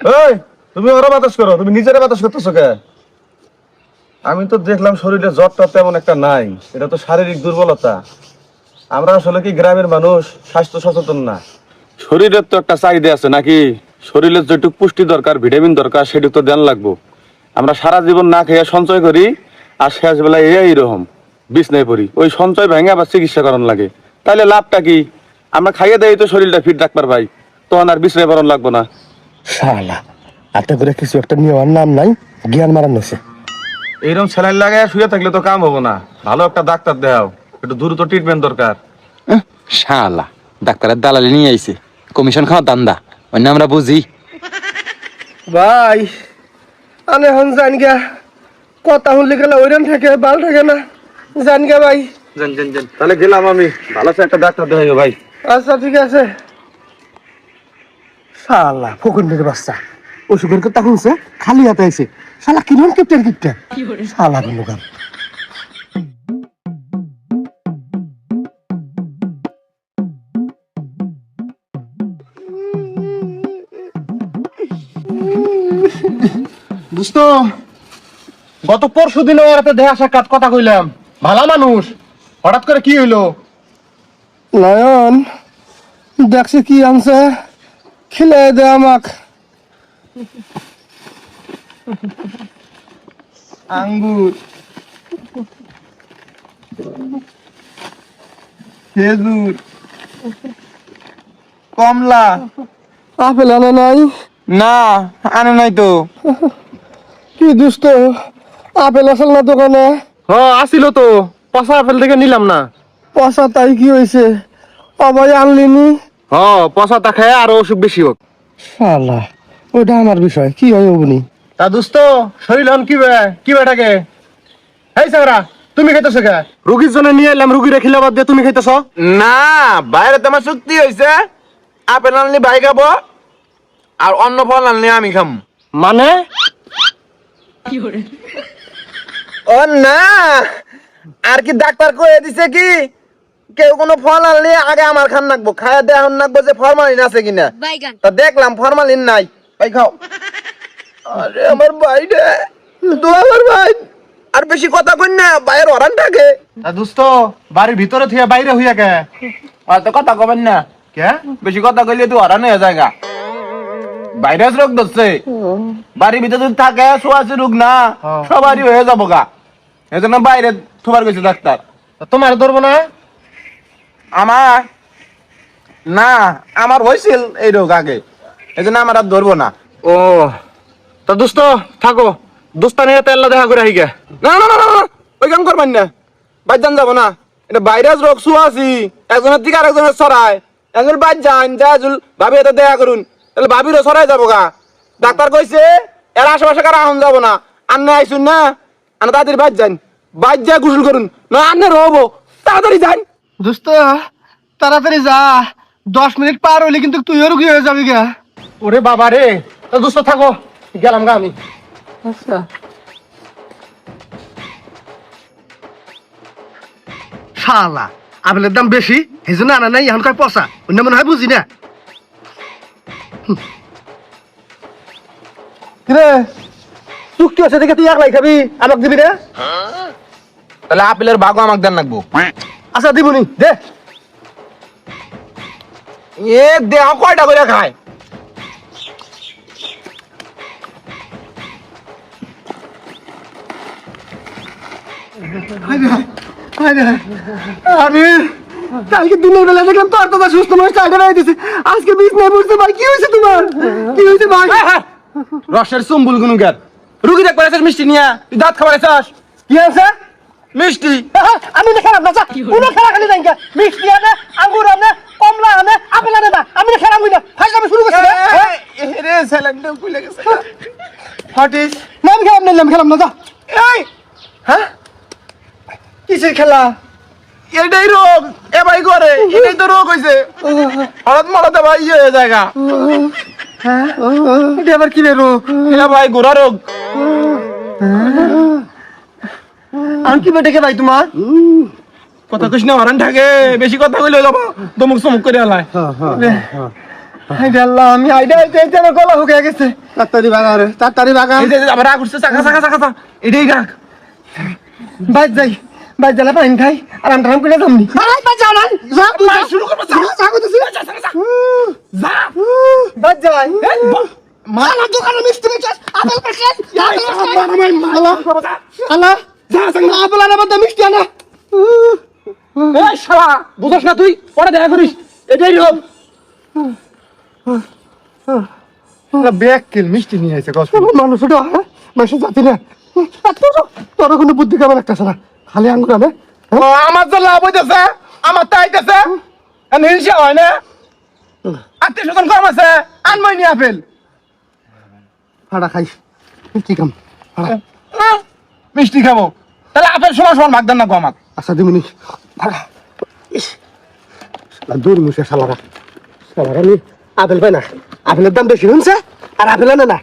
এই, তুমি ওরা বাতাস করো, তুমি নিজেরা বাতাস করতেছো কে? আমি তো দেখলাম শরীরে জ্বরটা তেমন একটা নাই, এটা তো শারীরিক দুর্বলতা। আমরা আসলে কি গ্রামের মানুষ, স্বাস্থ্য সচেতন না? শরীরের তো একটা চাহিদা আছে নাকি? শরীরের যেটুকু পুষ্টি দরকার, ভিটামিন দরকার, সেটুকু তো দেন লাগবো। আমরা সারা জীবন না খেয়ে সঞ্চয় করি, আর শেষ বেলায় এই এইরকম বিছনায় পড়ি। ওই সঞ্চয় ভেঙে আবার চিকিৎসা করানো লাগে। তাহলে লাভটা কি? আমরা খাইয়ে দেয় তো শরীরটা ফিট রাখবার ভাই, তখন আর বিছনায় পড়ানো লাগবো না। শালা আতে করে কিছু একটা নেওয়ার নাম নাই জ্ঞান মারান নছে এইরকম স্যালাইন লাগায় শুয়ে থাকলে তো কাম হব না। ভালো একটা ডাক্তার দেও একটু দ্রুত ট্রিটমেন্ট দরকার। শালা ডাক্তারের দালালি নিয়ে আইছে কমিশন খাওয়া দান্দা অন্য আমরা বুঝি। ভাই আনে হন জান গা কথা শুনলে গেলে ওইরকম থাকে ভালো থাকে না। জান গা ভাই। জান জান জান তাহলে গেলাম আমি ভালো একটা ডাক্তার দেখাইও ভাই। আচ্ছা ঠিক আছে। শালা ফকুন্ডের বাচ্চা। অসুখের কথা শুনছে খালি হাতে আইছে। শালা কিরম কিপটেন কিপটেন শালা দোস্ত গত পরশু দিন ওর হাতে দেহা সাক্ষাৎ কথা কইলাম। ভালা মানুষ। হঠাৎ করে কি হইল? নয়ন দেখছি কি আনছে। খিলে দে আমাক। আঙ্গুর। খেজুর। কমলা। আপেল আনে নাই? না আনে নাই তো। কি দুষ্ট? আপেল আসল না দোকানে? হ আসিল তো। পচা আপেল থেকে নিলাম না। পয়সা তাই কি হয়েছে অবাই আনলিনি? হ পচাটা খায় আরও অসুখ বেশি হোক। শালা ওটা আমার বিষয় কি হয় অবনি? তা দোস্ত শরীর হন কি বে কি বেটাকে? এই সাগরা তুমি খাইতেছো কে? রুগীর জন্য নিয়ে এলাম রুগীরে খিলাবাদ দিয়ে তুমি খাইতেছ? না বাইরে তোমার চুক্তি হয়েছে আপেল আনলি ভাই খাব আর অন্য ফল আনলি আমি খাম। মানে? ও না আর কি ডাক্তার কয়ে দিছে কি? কেউ কোনো ফল আনলে আগে আমার খান নাকবো খায়া দেখান নাকবো যে ফরমালিন আছে কিনা। তা দেখলাম ফরমালিন নাই ভাই খাও। আরে আমার ভাই রে তো আমার ভাই। আর বেশি কথা কই না ভাইয়ের অরান থাকে। তা দোস্ত বাড়ির ভিতরে থেকে বাইরে হইয়া কে? আর তো কথা কবেন না। কে? বেশি কথা কইলে তুই হরান হয়ে জায়গা ভাইরাস রোগ ধরছে। বাড়ির ভিতরে যদি থাকে সোয়াশি রোগ না হ্যাঁ। সবারই হয়ে যাব গা। এই জন্য বাইরে থোবার গেছে ডাক্তার। তোমার ধরবো না? আমার না আমার হয়েছিল এই রোগ আগে। এই জন্য আমার আর ধরবো না। ও তা দোস্ত থাকো। দোস্তানে তেল দেখা করে আহি গে না না না না, না ওই কাম করবেন না। বাইজান যাব না। এটা ভাইরাস রোগ সোয়াশি একজনের দিকে আরেকজনের ছড়ায়। একজন বাদ যান যা জুল ভাবি এটা দেখা করুন। তাহলে ভাবিরও ছড়াই যাব গা। ডাক্তার কইছে এর আশেপাশে কারা আহন যাব না। আন্নে আইসুন না। আন্না তাড়াতাড়ি বাদ যান বাদ যা গোসল করুন। না আন্নে রহবো তাড়াতাড়ি যান। দোস্ত তাড়াতাড়ি যা। দশ মিনিট পার হইলে কিন্তু তুইও রুগী হয়ে যাবি গা। ওরে বাবা রে তা দোস্ত থাকো গেলাম গা আমি। শালা আপেলের দাম বেশি এই জন্য আনা নাই এখন কয় পচা অন্য মনে হয় বুঝি না। রে চুক্তি আছে দেখে তুই একলাই খাবি আমাকে দিবি না? তাহলে আপেলের বাগও আমাকে দেন রাখব আচ্ছা দিবনি দে। এ দেহ কয়টা করে খায়? আমি কালকে দিনের বেলা দেখলাম তোর তোমার সুস্থ মানুষ টাকা দিছে। আজকে বিষ বুঝতে ভাই কি হয়েছে তোমার? কি হয়েছে ভাই? রসের চুম্বুল গুনুগার। রুগী আছিস মিষ্টি নিয়া। তুই দাঁত খাবার কি আছে মিষ্টি। আমি না খেলাম না যা কোনো খেলা খালি নাই মিষ্টি আনে আঙ্গুর আনে কমলা আনে আপেল আনে না। আমি না খেলাম না। ফাইজ আমি শুরু করছি রে স্যালেন্ডার খুলে গেছে খেলাম না খেলাম না যা। এই হ্যাঁ? কিসের খেলা? এটাই রোগ এ ভাই করে এটাই তো রোগ হইছে। হঠাৎ মরাতে ভাই ইয়ে হয়ে জায়গা এটা আবার কি রে রোগ? এ ভাই গোড়া রোগ। আমি কি বেটে ভাই তোমার? কথা কইস না হরান থাকে বেশি কথা কইলে যাব দমুক চমুক করে রে আল্লাহ আমি আইডা আইতে আইতে আমার গলা হুকে গেছে। তাড়াতাড়ি বাগা রে তাড়াতাড়ি বাগা এই যে এই যে আবার রাগ উঠছে চাকা চাকা চাকা চাকা এটাই রাগ বাইর যাই বাইর জ্বালা পাইন খাই আর আমি টাইম করে যামনি শুরু করব যা যা করতেছি যা যা যা যা বাইর যাই। মালা দোকানে মিষ্টি বেচাস আপেল বেচাস মালা মালা। আপেল মিষ্টি আনা। এই শালা বুঝছ না তুই? পরে দেখা করিস। এটাই রোগ ব্যাগ কিল মিষ্টি নিয়ে আইছে গস মানুষ ওটা মানুষ জাতি না। তোর কোনো বুদ্ধি কেমন একটা সারা খালি আঙ্গুর আনে ও, আমার যে লাভ হইতেছে আমার তো আইতেছে হিংসা হয় না? আত্মীয় স্বজন কম আছে আনমই নি আপেল। ফাড়া খাইস। মিষ্টি কাম? মিষ্টি খাব। তাহলে আপেল সমান সমান ভাগ দেন না গো আমাক। আচ্ছা দিমুনি শালা দূর মুছে সালারা সালারা আপেল পাই না। আপেলের দাম বেশি শুনছে আর আপেল আনে না।